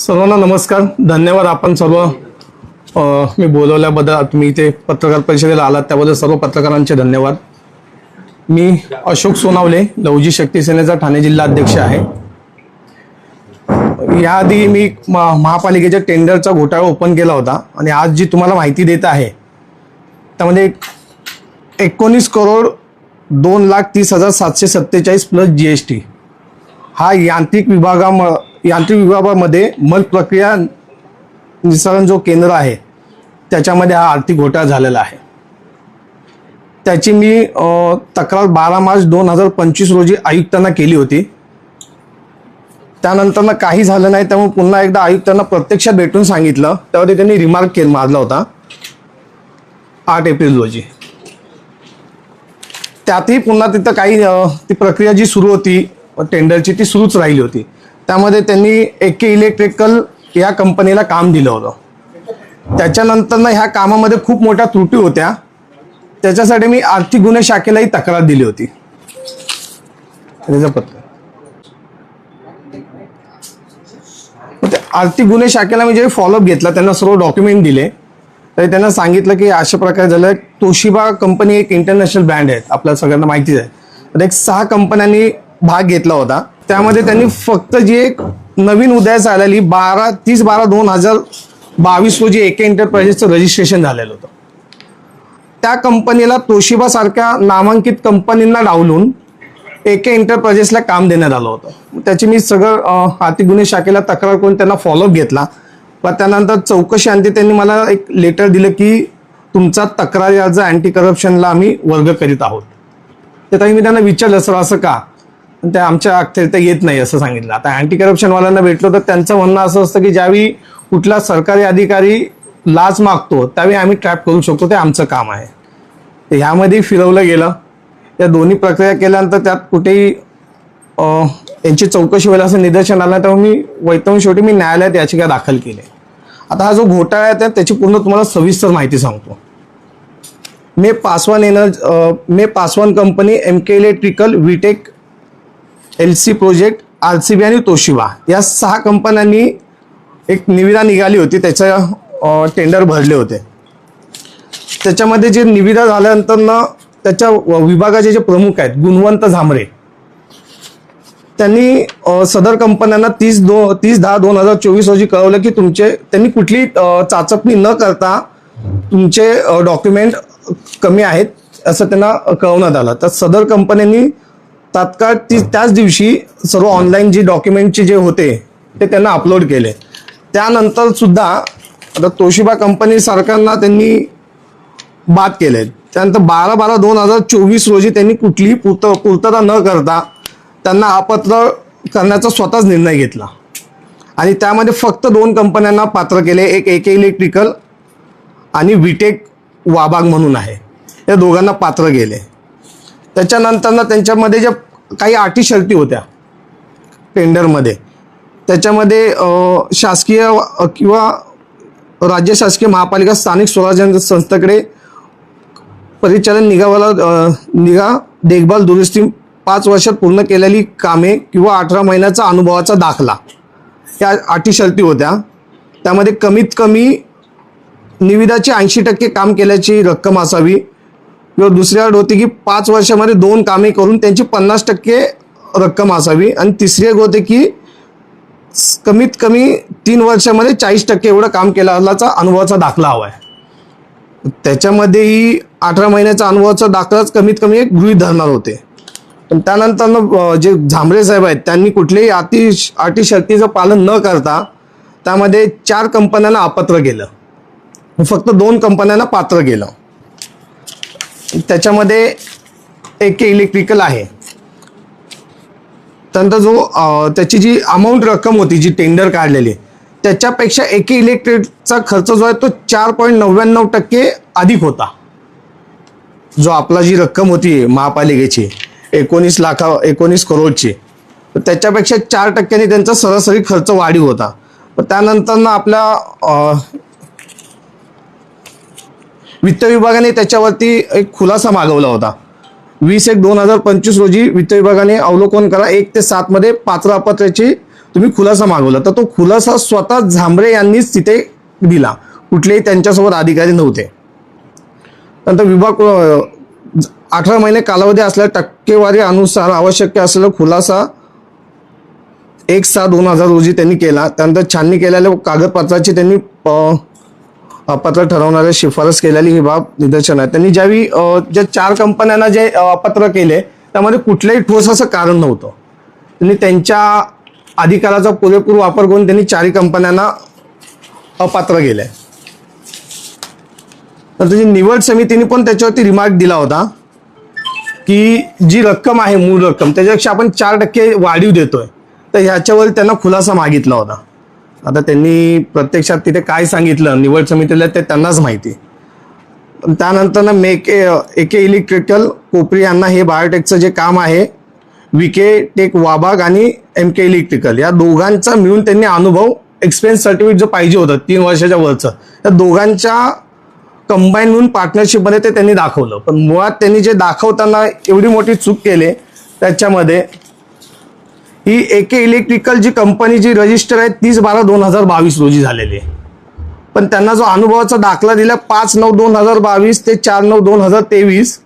सर्वांना नमस्कार. धन्यवाद आपण सर्व मी बोलवल्याबद्दल तुम्ही इथे पत्रकार परिषदेला आलात त्याबद्दल सर्व पत्रकारांचे धन्यवाद. मी अशोक सोनावले लवजी शक्ती सेनेचा ठाणे जिल्हा अध्यक्ष आहे. याआधी मी महापालिकेच्या टेंडरचा घोटाळा ओपन केला होता आणि आज जी तुम्हाला माहिती देत आहे त्यामध्ये एकोणीस करोड दोन लाख तीस हजार सातशे सत्तेचाळीस प्लस जी एस टी. हा यांत्रिक विभागाम यांत्रिक विभागामध्ये मल प्रक्रिया निसरण जो केंद्र आहे त्याच्यामध्ये हा आर्थिक घोटाळा झालेला आहे. त्याची मी तक्रार बारा मार्च दोन हजार पंचवीस रोजी आयुक्तांना केली होती. त्यानंतर काही झालं नाही त्यामुळे पुन्हा एकदा आयुक्तांना प्रत्यक्षात भेटून सांगितलं. त्यावर त्यांनी रिमार्क केला मारला होता. आठ एप्रिल रोजी. त्यातही पुन्हा तिथं काही ती प्रक्रिया जी सुरू होती टेंडरची ती सुरूच राहिली होती. त्यामध्ये त्यांनी एके इलेक्ट्रिकल या कंपनीला काम दिलं होतं. त्याच्यानंतर ह्या कामामध्ये खूप मोठ्या त्रुटी होत्या. त्याच्यासाठी मी आर्थिक गुन्हे शाखेलाही तक्रार दिली होती. पत्र ते आर्थिक गुन्हे शाखेला मी जे फॉलोअप घेतला त्यांना सर्व डॉक्युमेंट दिले. तरी त्यांना सांगितलं की अशा प्रकारे झालं. तोशिबा कंपनी एक इंटरनॅशनल ब्रँड आहे. आपल्या सगळ्यांना माहितीच आहे. तर एक सहा कंपन्यांनी भाग घेतला होता. त्यामध्ये त्यांनी फक्त जी एक नवीन उदयास आलेली बारा तीस बारा दोन हजार बावीस रोजी एके एंटरप्राइजेसचं रजिस्ट्रेशन झालेलं होतं. त्या कंपनीला तोशिबा सारख्या नामांकित कंपनींना डावलून एके एंटरप्राइजेसला काम देण्यात आलं होतं. त्याची मी सगळं हाती आर्थिक गुन्हे शाखेला तक्रार करून त्यांना फॉलोअप घेतला. व त्यानंतर चौकशी अंती त्यांनी मला एक लेटर दिलं की तुमचा तक्रारी अर्ज अँटी करप्शनला आम्ही वर्ग करीत आहोत. तर मी त्यांना विचारलं सर असं का? त्या आमच्या अखेर येत नाही असं सांगितलं. आता अँटी करप्शनवाल्यांना भेटलो तर त्यांचं म्हणणं असं असतं की ज्यावेळी कुठला सरकारी अधिकारी लाच मागतो त्यावेळी आम्ही ट्रॅप करू शकतो. ते आमचं काम आहे. तर ह्यामध्ये फिरवलं गेलं. या दोन्ही प्रक्रिया केल्यानंतर त्यात कुठेही यांची चौकशी व्हायला असं निदर्शन आलं तेव्हा मी वैतवून शेवटी मी न्यायालयात याचिका दाखल केली. आता हा जो घोटाळा आहे त्याची पूर्ण तुम्हाला सविस्तर माहिती सांगतो. मे पासवान एनर्ज मे Paswan company M K electrical विटेक L C project R C B आणि तोशिबा या सहा कंपन्यांनी एक निविदा निघाली होती त्याचं टेंडर भरले होते. त्याच्यामध्ये जे निविदा झाल्यानंतरनं त्याच्या व- विभागाचे जे प्रमुख आहेत गुणवंत झांबरे त्यांनी सदर कंपन्यांना तीस दो तीस दहा दोन हजार चोवीस रोजी कळवलं की तुमचे त्यांनी कुठली चाचपणी न करता तुमचे डॉक्युमेंट कमी आहेत असं त्यांना कळवण्यात आलं. तर सदर कंपन्यांनी तात्काळ ती त्याच दिवशी सर्व ऑनलाईन जी डॉक्युमेंटचे जे होते ते त्यांना अपलोड केले. त्यानंतर सुद्धा आता तोशिबा कंपनी त्यांनी बाद केले. त्यानंतर बारा बारा दोन हजार चोवीस रोजी त्यांनी कुठलीही पूर्त पूर्तता न करता त्यांना अपात्र करण्याचा स्वतःच निर्णय घेतला. आणि त्यामध्ये फक्त दोन कंपन्यांना पात्र केले एक एके इलेक्ट्रिकल आणि विटेक वाबाग म्हणून आहे. या दोघांना पात्र केले. त्याच्यानंतर ना त्यांच्यामध्ये ज्या काही अटी शर्ती होत्या टेंडरमध्ये त्याच्यामध्ये शासकीय किंवा राज्य शासकीय महापालिका स्थानिक स्वराज्य संस्थेकडे परिचालन निगावाला निगा देखभाल दुरुस्ती पाच वर्षात पूर्ण केलेली कामे किंवा अठरा महिन्याचा अनुभवाचा दाखला या अटी शर्ती होत्या. त्यामध्ये कमीत कमी निविदाची ऐंशी टक्के काम केल्याची रक्कम असावी. किंवा दुसरी अट होती की पाच वर्षामध्ये दोन कामे करून त्यांची पन्नास टक्के रक्कम असावी. आणि तिसरी एक होते की कमीत कमी तीन वर्षामध्ये चाळीस टक्के एवढं काम केल्याचा अनुभवाचा दाखला हवा आहे. त्याच्यामध्येही अठरा महिन्याचा अनुभवाचा दाखलाच कमीत कमी एक गृहीत धरणार होते. पण त्यानंतर जे झांबरे साहेब आहेत त्यांनी कुठल्याही अति अटी शक्तीचं पालन न करता त्यामध्ये चार कंपन्यांना अपात्र केलं. फक्त दोन कंपन्यांना पात्र केलं. त्याच्यामध्ये एक इलेक्ट्रिकल आहे. त्यानंतर जो त्याची जी अमाऊंट रक्कम होती जी टेंडर काढलेली त्याच्यापेक्षा एके इलेक्ट्रिकचा खर्च जो आहे तो चार पॉईंट नव्याण्णव टक्के अधिक होता. जो आपला जी रक्कम होती महापालिकेची एकोणीस लाखा एकोणीस करोडची त्याच्यापेक्षा चार टक्क्यांनी त्यांचा सरासरी खर्च वाढीव होता. त्यानंतर ना आपल्या वित्त विभागाने त्याच्यावरती एक खुलासा मागवला होता. वीस एक दोन हजार पंचवीस रोजी वित्त विभागाने अवलोकन करा एक ते सात मध्ये पात्र अपत्याची तुम्ही खुलासा मागवला. तर तो खुलासा स्वतः झांबरे यांनीच तिथे दिला. कुठलेही त्यांच्यासोबत अधिकारी नव्हते. नंतर विभाग अठरा महिने कालावधी असलेल्या टक्केवारी अनुसार आवश्यक असलेला खुलासा एक सहा दोन हजार रोजी त्यांनी केला. त्यानंतर छाननी केलेल्या कागदपत्राची त्यांनी अपात्र ठरवणाऱ्या शिफारस केलेली ही बाब निदर्शन आहे त्यांनी ज्यावेळी ज्या चार कंपन्यांना जे अपात्र केले त्यामध्ये कुठलंही ठोस असं कारण नव्हतं. त्यांनी त्यांच्या अधिकाराचा पुरेपूर वापर करून त्यांनी चारही कंपन्यांना अपात्र केले तर त्याची निवड समितीने पण त्याच्यावरती रिमार्क दिला होता की जी रक्कम आहे मूळ रक्कम त्याच्यापेक्षा आपण चार टक्के वाढीव देतोय. तर ह्याच्यावर त्यांना खुलासा मागितला होता. आता त्यांनी प्रत्यक्षात तिथे काय सांगितलं निवड समितीला ते त्यांनाच माहिती. पण त्यानंतर ना मेके एके इलेक्ट्रिकल कोपरी यांना हे बायोटेकचं जे काम आहे विके टेक वाबाग आणि एम के इलेक्ट्रिकल या दोघांचा मिळून त्यांनी अनुभव एक्सपिरियन्स सर्टिफिकेट जो पाहिजे होतं तीन वर्षाच्या वरचं त्या दोघांच्या कंबाईन म्हणून पार्टनरशिपमध्ये ते त्यांनी दाखवलं. पण मुळात त्यांनी जे दाखवताना एवढी मोठी चूक केली त्याच्यामध्ये ही एके इलेक्ट्रिकल जी कंपनी जी रजिस्टर आहे तीस बारा दोन हजार बावीस रोजी झालेली आहे. पण त्यांना जो अनुभवाचा दाखला दिला पाच नऊ दोन हजार बावीस ते चार नऊ दोन हजार तेवीस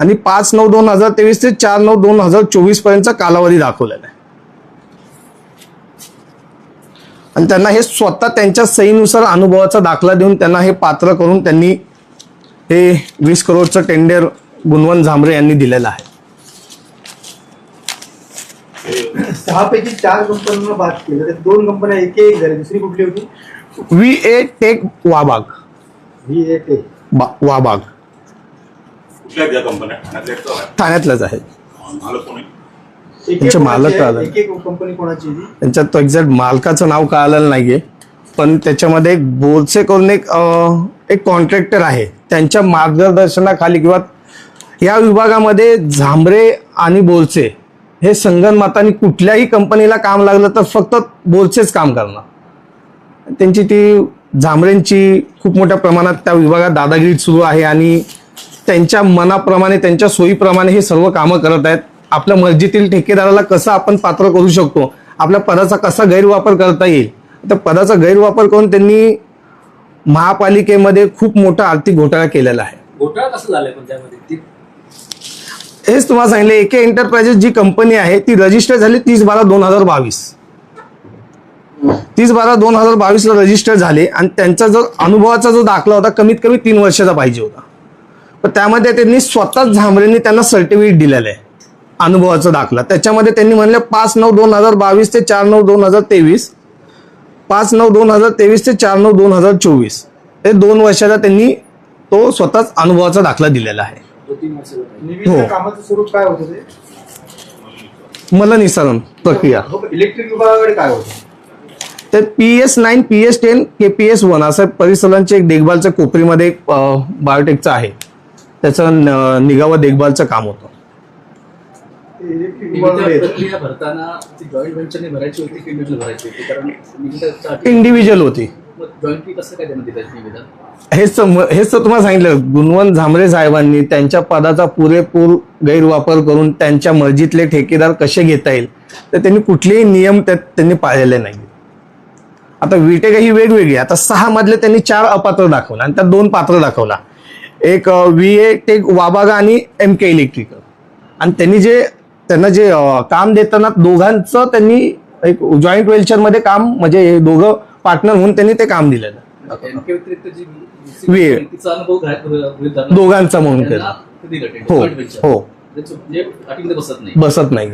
आणि पाच नऊ दोन हजार तेवीस ते चार नऊ दोन हजार चोवीस पर्यंतचा कालावधी दाखवलेला आहे. आणि त्यांना हे स्वतः त्यांच्या सहीनुसार अनुभवाचा दाखला देऊन त्यांना हे पात्र करून त्यांनी हे वीस करोडचं टेंडर गुणवंत झांबरे यांनी दिलेलं आहे. सहा पैकी चार कंपन्यांना बाद केलं त्यात दोन कंपन्या एक एक झाल्या दुसरी कुठली होती वी ए टेक वाबाग ही एक एक बा- वाबाग कुठल्या त्या कंपन्या ठाण्यातल्या आहेत का? ठाण्यातलंच आहे मालक कोण आहे? एक त्यांचे एक मालक? आलं. एक एक कंपनी कोणाची आहे ती? त्यांच्यात तो एक्झॅक्ट मालकाचं नाव कळालेलं नाहीये पण त्याच्यामध्ये एक बोलसे करून एक अं, एक कॉन्ट्रॅक्टर आहे त्यांच्या मार्गदर्शनाखाली किंवा या विभागामध्ये झांबरे आणि बोलसे हे संगनमताने कुठल्याही कंपनीला काम लागलं तर फक्त बोलसेच काम करणार. त्यांची ती झांबरेंची खूप मोठ्या प्रमाणात त्या विभागात दादागिरी सुरू आहे आणि त्यांच्या मनाप्रमाणे त्यांच्या सोयीप्रमाणे हे सर्व कामं करत आहेत. आपल्या मर्जीतील ठेकेदाराला कसं आपण पात्र करू शकतो? आपल्या पदाचा कसा गैरवापर करता येईल? तर पदाचा गैरवापर करून त्यांनी महापालिकेमध्ये खूप मोठा आर्थिक घोटाळा केलेला आहे. घोटाळा कसं झालाय पण त्यामध्ये? हेच तुम्हाला सांगितलं एके एंटरप्राइजेस जी कंपनी आहे ती रजिस्टर झाली तीस बारा दोन हजार बावीस. तीस बारा दोन हजार बावीसला रजिस्टर झाले आणि त्यांचा जो अनुभवाचा जो दाखला होता कमीत कमी तीन वर्षाचा पाहिजे होता. पण त्यामध्ये त्यांनी स्वतःच झांबरेंनी त्यांना सर्टिफिकेट दिलेलं आहे अनुभवाचा दाखला. त्याच्यामध्ये त्यांनी म्हणले पाच नऊ दोन हजार बावीस ते चार नऊ दोन हजार तेवीस पाच नऊ दोन हजार तेवीस ते चार नऊ दोन हजार चोवीस हे दोन वर्षाचा त्यांनी तो स्वतःच अनुभवाचा दाखला दिलेला आहे. हो. कामाचं स्वरूप काय होतं ते? मला निसारण. प्रक्रिया. इलेक्ट्रिक विभागाकडे काय होतं? तर P S nine P S ten K P S one असं परिसरांचे एक देखभालच्या कोपरीमध्ये एक बायोटेकचं आहे. त्याचं न- निगा व देखभालचं काम होतं. इलेक्ट्रिक निविदा विभागाकडे येतं. प्रक्रिया भरताना ती जॉईंट व्हेंचरने भरायची होती की इंडिव्हिज्युअल भरायची होती? कारण निविदाचा इंडिव्हिज्युअल होती. हेच तर हेच तर तुम्हाला सांगितलं गुणवंत झांबरे साहेबांनी त्यांच्या पदाचा पुरेपूर गैरवापर करून त्यांच्या मर्जीतले ठेकेदार कसे घेता येईल? तर त्यांनी कुठलेही नियम त्यांनी पाळलेले नाही आता विटेक ही वेगवेगळी आता सहा मधले त्यांनी चार अपात्र दाखवला आणि त्यात दोन पात्र दाखवला. एक व्ही ए टेक वाबागा आणि एम के इलेक्ट्रिकल. आणि त्यांनी जे त्यांना जे काम देताना दोघांचं त्यांनी एक जॉईंट वेल्चरमध्ये काम म्हणजे हे दोघं पार्टनर म्हणून त्यांनी ते काम दिलेलं. एनके व्यतिरिक्त जी वे- तिचा अनुभव घ्या- गृहीत धरला. दोघांचा म्हणून त्यांना केला. हो. हो. म्हणजे अटीमध्ये बसत नाही. बसत नाही.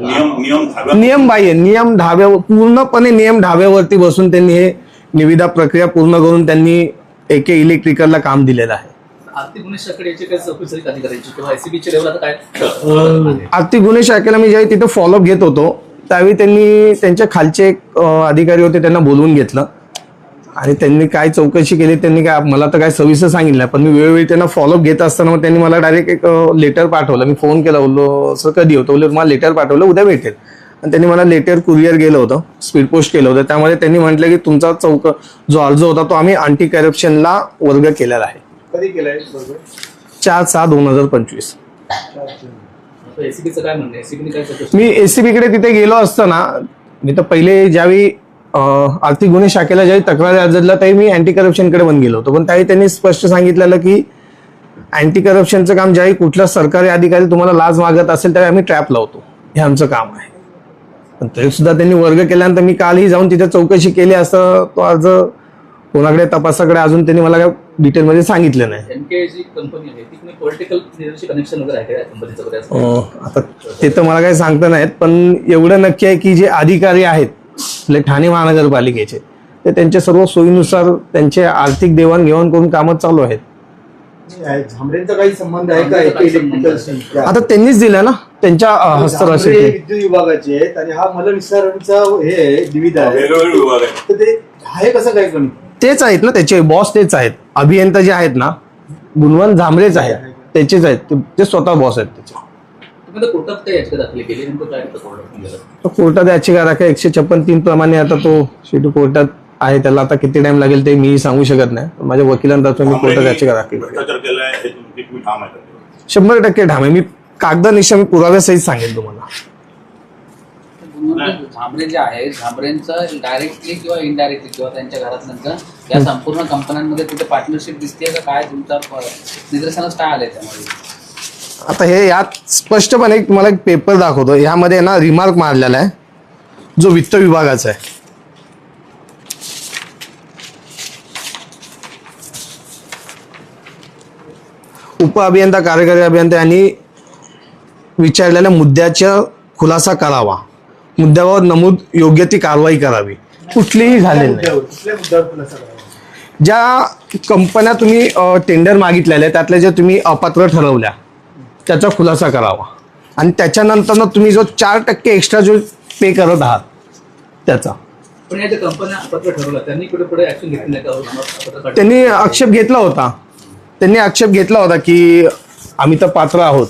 नियम नियम धाब्यात नियम बाह्य नियम ढाब्यावर पूर्णपणे नियम ढाब्यावरती बसून त्यांनी हे निविदा प्रक्रिया पूर्ण करून त्यांनी एके इलेक्ट्रिकलला काम दिलेलं आहे. आर्थिक गुन्हे शाखेला मी ज्यावेळी तिथे फॉलोअप घेत होतो त्यावेळी त्यांनी त्यांच्या खालचे एक अधिकारी होते त्यांना बोलवून घेतलं. आणि त्यांनी काय चौकशी केली त्यांनी काय मला तर काय सविस्तर सांगितलं. पण मी वेळोवेळी त्यांना फॉलोअप घेत असताना मग त्यांनी मला डायरेक्ट एक लेटर पाठवलं. मी फोन केला बोललो सर कधी होतं? बोललो मला लेटर पाठवलं उद्या भेटेल. आणि त्यांनी मला लेटर कुरिअर गेलं होतं स्पीड पोस्ट केलं होतं. त्यामध्ये त्यांनी म्हटलं की तुमचा चौक जो अर्ज होता तो आम्ही अँटी करप्शनला वर्ग केलेला आहे. कधी बरोबर चार सहा दोन हजार पंचवीस. एसीबीचं काय म्हणणं एसीबीने काय चौकशी मी एसीबी कडे तिथे गेलो असताना मी तर पहिले ज्यावेळी अं, आर्थिक गुन्हे शाखेला ज्यावेळी तक्रार अर्जला दिला त्यावेळी मी अँटी करप्शनकडे पण गेलो होतो. पण त्यावेळी त्यांनी स्पष्ट सांगितलेलं की अँटी करप्शनचं काम ज्यावेळी कुठला सरकारी अधिकारी तुम्हाला लाच मागत असेल त्यावेळी आम्ही ट्रॅप लावतो हे आमचं काम आहे. पण तरी सुद्धा त्यांनी वर्ग केल्यानंतर मी कालही जाऊन तिथे चौकशी केली असं तो अर्ज कोणाकडे तपासाकडे अजून त्यांनी मला काय डिटेलमध्ये सांगितलं नाही. आता ते तर मला काही सांगता नाहीत पण एवढं नक्की आहे की जे अधिकारी आहेत आपले ठाणे महानगरपालिकेचे ते त्यांच्या सर्व सोयीनुसार त्यांचे आर्थिक देवाणघेवाण करून कामं चालू आहेत. झांबरेंचा काही संबंध आहे का? आता त्यांनीच दिलं ना त्यांच्या हस्तराशीचे विद्युत विभागाचे आहेत आणि हा मलनिसारणचा हे निविदा आहे. वेगवेगळे विभाग आहे. तर ते आहे कसं काय कोणी? तेच आहेत ना त्याचे बॉस तेच आहेत. अभियंता जे आहेत ना गुणवंत झांबरेच आहेत. त्याचेच आहेत. ते- ते स्वतः बॉस आहेत त्याचे. तुम्ही कोर्टात काही याचिका दाखल केली? नेमकं काय होतं कोर्टात? गेलं तर कोर्टात याचिका दाखल एकशे छप्पन तीन प्रमाणे आता तो शेवटी कोर्टात आहे. त्याला आता किती टाइम लागेल ते मी सांगू शकत नाही. पण माझ्या वकिलांतर्फे मी कोर्टात याचिका दाखल केली. भ्रष्टाचार केलाय हे तुमची तुम्ही ठाम आहे का? शंभर टक्के ठाम आहे. मी कागदानिशा मी पुराव्यासहित सांगेल तुम्हाला. झांबरे जे आहे झांबरेंचं डायरेक्टली किंवा इनडायरेक्टली किंवा त्यांच्या घरातल्यांचं या संपूर्ण कंपन्यांमध्ये कुठे पार्टनरशिप दिसते का? काय तुमचा निदर्शनास काय आलंय त्यामध्ये? आता हे यात स्पष्टपणे एक तुम्हाला एक पेपर दाखवतो. ह्यामध्ये ना रिमार्क मारलेला आहे. जो वित्त विभागाचा आहे. उप अभियंता कार्यकारी अभियंता यांनी विचारलेल्या मुद्द्याचा खुलासा करावा. मुद्द्यावर नमूद योग्य ती कारवाई करावी. कुठलीही झालेली नाही? ज्या कंपन्या तुम्ही टेंडर मागितलेल्या त्यातल्या ज्या तुम्ही अपात्र ठरवल्या त्याचा खुलासा करावा. आणि त्याच्यानंतर तुम्ही जो चार टक्के एक्स्ट्रा जो पे करत आहात त्याचा? त्यांनी आक्षेप घेतला होता. त्यांनी आक्षेप घेतला होता की आम्ही तर पात्र आहोत.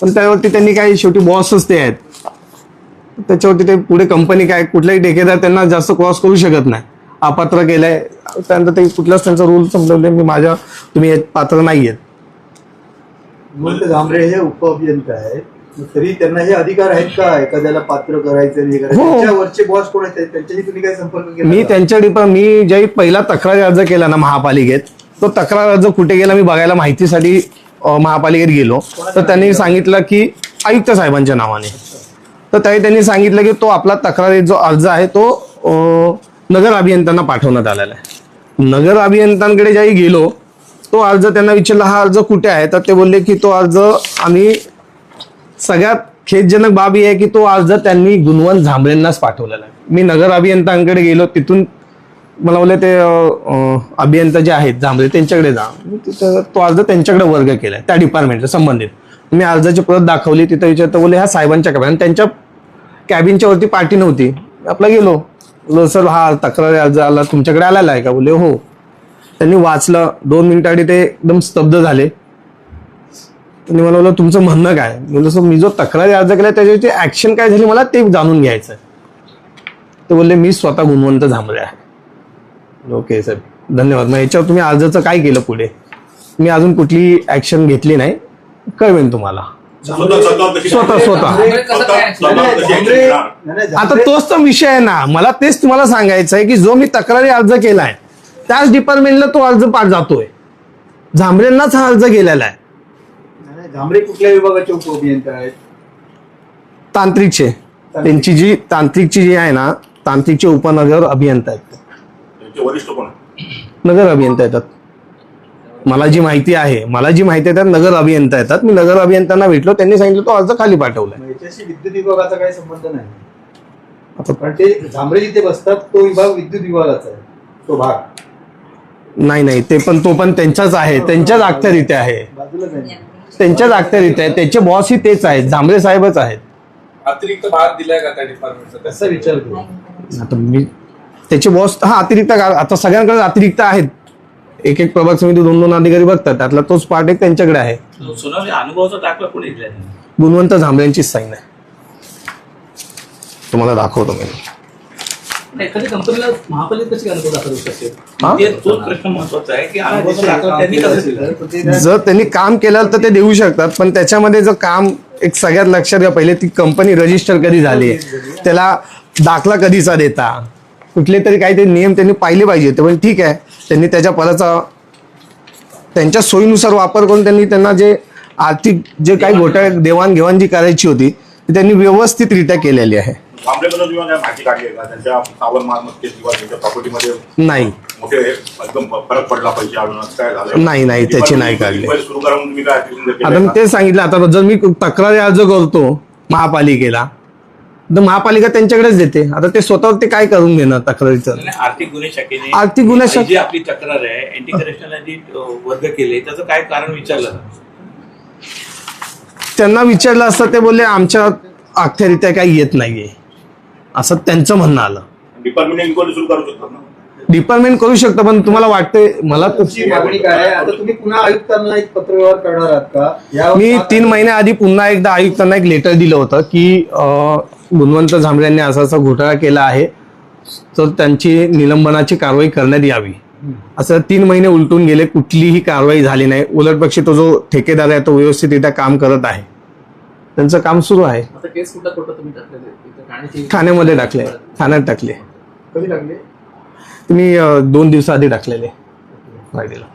पण त्यावरती त्यांनी काही शेवटी बॉसच ते आहेत. त्याच्यावरती ते पुढे कंपनी काय कुठलाही ठेकेदार त्यांना जास्त क्रॉस करू शकत नाही. अपात्र केलंय त्यानंतर ते कुठलाच त्यांचा रूल संपवले मी माझ्या तुम्ही पात्र नाही आहेत गुणवंत झांबरे हे उपअभियंता आहेत. तरी त्यांना हे अधिकार आहेत का? एखाद्याला पात्र करायचं आणि हे करायचं? हो. बॉस कोण आहेत? त्यांच्याशी तुम्ही काय संपर्क केला मी का? त्यांच्या डिपा मी ज्यावेळी पहिला तक्रार अर्ज केला ना महापालिकेत तो तक्रार अर्ज कुठे गेला मी बघायला माहितीसाठी अं, महापालिकेत गेलो. तर त्यांनी सांगितलं की आयुक्त साहेबांच्या नावाने. तर त्यावेळी त्यांनी सांगितलं की तो आपला तक्रारी जो अर्ज आहे तो नगर अभियंत्यांना पाठवण्यात आलेला आहे. नगर अभियंत्यांकडे ज्याही गेलो तो अर्ज त्यांना विचारला हा अर्ज कुठे आहे? तर ते बोलले की तो अर्ज आम्ही सगळ्यात खेदजनक बाब ही आहे की तो अर्ज त्यांनी गुणवंत झांबळेंनाच पाठवलेला आहे. मी नगर अभियंत्यांकडे गेलो तिथून मला बोलले ते अभियंता जे आहेत झांबरे त्यांच्याकडे जा. तिथं तो अर्ज त्यांच्याकडे वर्ग केलाय त्या डिपार्टमेंटला संबंधित. मी अर्जाची प्रत दाखवली तिथं विचारतं बोलले ह्या साहेबांच्या कॅबिन त्यांच्या कॅबिनच्या वरती पार्टी नव्हती. आपला गेलो. बोलो सर हा तक्रारी अर्ज आला तुमच्याकडे आलेला आहे का? बोलले हो, हो. त्यांनी वाचलं. दोन मिनिटांनी ते एकदम स्तब्ध झाले. त्यांनी मला बोललं तुमचं म्हणणं काय? बोललो सर मी जो तक्रारी अर्ज केला त्याच्यावरती ऍक्शन काय झाली मला ते जाणून घ्यायचं आहे. ते बोलले मी स्वतः गुणवंत झांबले आहे. Okay sir. धन्यवाद. मग याच्यावर तुम्ही अर्जाचं काय केलं पुढे? मी अजून कुठली ऍक्शन घेतली नाही. कळवेन तुम्हाला. स्वतः स्वतः आता तोच तर विषय आहे ना. मला तेच तुम्हाला सांगायचं आहे की जो मी तक्रारी अर्ज केलाय त्याच डिपार्टमेंटला तो अर्ज पाठ जातोय. झांबरेंनाच हा अर्ज गेलेला आहे. झांबरे कुठल्या विभागाचे उपअभियंता आहेत? तांत्रिकचे. त्यांची जी तांत्रिकची जी आहे ना तांत्रिकचे उपनगर अभियंता आहेत. त्यांचे वरिष्ठ कोण? नगर अभियंता येतात. मला जी माहिती आहे मला जी माहिती आहे त्यात नगर अभियंता येतात. मी नगर अभियंत्यांना भेटलो त्यांनी सांगितलं तो अर्ज खाली याच्याशी विद्युत विभागाचा काही संबंध नाही. आता पण ते झांबरे जिथे बसतात तो विभाग विद्युत विभागाचा आहे. तो भाग. नाही नाही ते पण तो पण त्यांचाच आहे. त्यांच्याच अखत्यारीत्या आहे. त्यांच्याच अखत्यारीत्या आहे. त्याचे बॉस ही तेच आहेत. झांबरे साहेबच आहेत. अतिरिक्त भाग दिलाय का त्या डिपार्टमेंटचा कसा विचार करू? आता मी त्याचे बॉस हा अतिरिक्त आता सगळ्यांकडे अतिरिक्त आहेत. एक एक प्रभाग समिती दोन दोन अधिकारी बघतात. त्यातला तोच पार्ट एक त्यांच्याकडे आहे. सोनावणे अनुभवाचा दाखला कोणी दिला आहे? गुणवंत झांबऱ्यांचीच साईन आहे. तुम्हाला दाखवतो मी. नाही, एखाद्या कंपनीला महापालिका कशी अनुभव दाखल होऊ शकते? हा? ते तोच प्रश्न महत्त्वाचा आहे की अनुभवाचा दाखला त्यांनी कसं दिला? जर त्यांनी काम केलं तर ते देऊ शकतात पण त्याच्यामध्ये जर काम एक सगळ्यात लक्षात घ्या पहिले ती कंपनी रजिस्टर कधी झाली त्याला दाखला कधीचा देता? कुठले तरी काहीतरी नियम त्यांनी पाहिले पाहिजे ते पण ठीक आहे. त्यांनी त्याच्या पदाचा त्यांच्या सोयीनुसार वापर करून त्यांनी त्यांना जे आर्थिक जे काही घोटाळे देवाणघेवाण जी करायची होती ती त्यांनी व्यवस्थितरित्या केलेली आहे. नाही. नाही, नाही, त्याची नाही काढली. आता मी? ते सांगितलं आता जर मी तक्रारी अर्ज करतो महापालिकेला तर महापालिका त्यांच्याकडेच देते. आता ते स्वतः ते काय करून घेणार तक्रारीचं? आर्थिक गुन्हे शाखेने आर्थिक गुन्हे शाखे- जी आपली तक्रार आहे अँटी करप्शनला वर्ग केले त्याचं काय कारण विचारलं? त्यांना विचारलं असतं ते बोलले आमच्या अख्यारित्या काही येत नाहीये. असं त्यांचं म्हणणं आलं. डिपार्टमेंट इन्क्वायरी सुरू करू शकतात ना? डिपार्टमेंट करू शकतं पण तुम्हाला वाटतंय मला तुमची मागणी काय आहे? आता तुम्ही पुन्हा आयुक्तांना एक पत्रव्यवहार करणार आहात का? या मी तीन महिन्याआधी पुन्हा एकदा आयुक्तांना एक लेटर दिलं होतं की गुणवंत झांबरे यांनी असा असा घोटाळा केला आहे तर त्यांची निलंबनाची कारवाई करण्यात यावी. असं तीन महिने उलटून गेले कुठलीही कारवाई झाली नाही. उलटपक्षी तो जो ठेकेदार आहे तो व्यवस्थितरित्या काम करत आहे. त्यांचं काम सुरू आहे. ठाण्यामध्ये टाकले. ठाण्यात टाकले. तुम्ही दोन दिवसाआधी टाकलेले. फ्रायडेला.